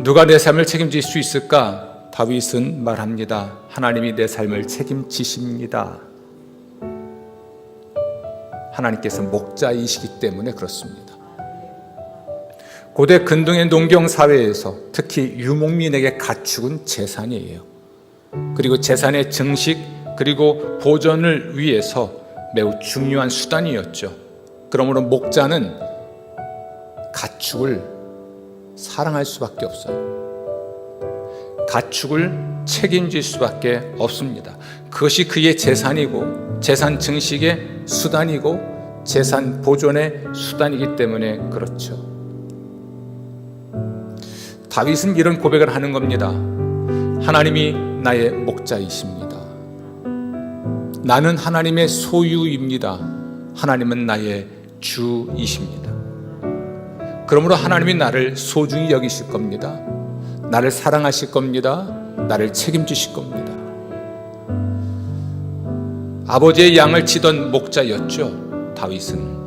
누가 내 삶을 책임질 수 있을까? 다윗은 말합니다. 하나님이 내 삶을 책임지십니다. 하나님께서 목자이시기 때문에 그렇습니다. 고대 근동의 농경 사회에서 특히 유목민에게 가축은 재산이에요. 그리고 재산의 증식 그리고 보존을 위해서 매우 중요한 수단이었죠. 그러므로 목자는 가축을 사랑할 수밖에 없어요. 가축을 책임질 수밖에 없습니다. 그것이 그의 재산이고 재산 증식의 수단이고 재산 보존의 수단이기 때문에 그렇죠. 다윗은 이런 고백을 하는 겁니다. 하나님이 나의 목자이십니다. 나는 하나님의 소유입니다. 하나님은 나의 주이십니다. 그러므로 하나님이 나를 소중히 여기실 겁니다. 나를 사랑하실 겁니다. 나를 책임지실 겁니다. 아버지의 양을 치던 목자였죠. 다윗은.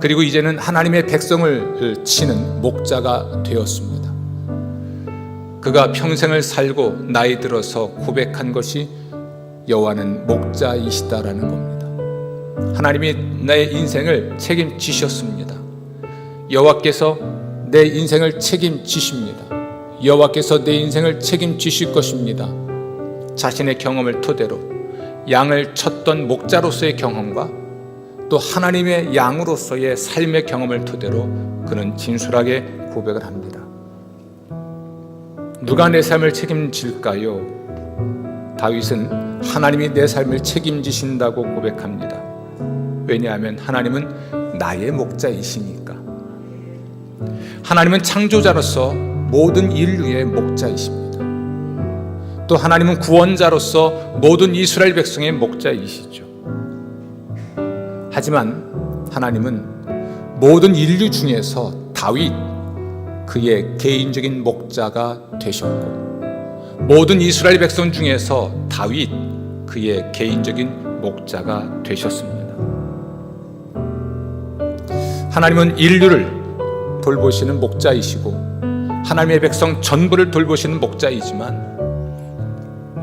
그리고 이제는 하나님의 백성을 치는 목자가 되었습니다. 그가 평생을 살고 나이 들어서 고백한 것이 여호와는 목자이시다라는 겁니다. 하나님이 나의 인생을 책임지셨습니다. 여호와께서 내 인생을 책임지십니다. 여호와께서 내 인생을 책임지실 것입니다. 자신의 경험을 토대로 양을 쳤던 목자로서의 경험과 또 하나님의 양으로서의 삶의 경험을 토대로 그는 진솔하게 고백을 합니다. 누가 내 삶을 책임질까요? 다윗은 하나님이 내 삶을 책임지신다고 고백합니다. 왜냐하면 하나님은 나의 목자이시니까. 하나님은 창조자로서 모든 인류의 목자이십니다. 또 하나님은 구원자로서 모든 이스라엘 백성의 목자이시죠. 하지만 하나님은 모든 인류 중에서 다윗 그의 개인적인 목자가 되셨고 모든 이스라엘 백성 중에서 다윗 그의 개인적인 목자가 되셨습니다. 하나님은 인류를 돌보시는 목자이시고 하나님의 백성 전부를 돌보시는 목자이지만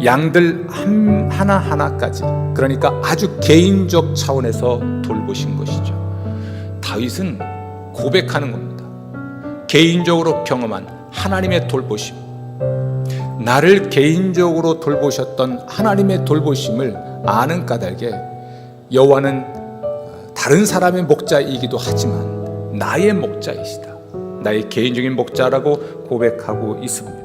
양들 한, 하나하나까지 그러니까 아주 개인적 차원에서 돌보신 것이죠. 다윗은 고백하는 겁니다. 개인적으로 경험한 하나님의 돌보심. 나를 개인적으로 돌보셨던 하나님의 돌보심을 아는 까닭에 여호와는 다른 사람의 목자이기도 하지만 나의 목자이시다. 나의 개인적인 목자라고 고백하고 있습니다.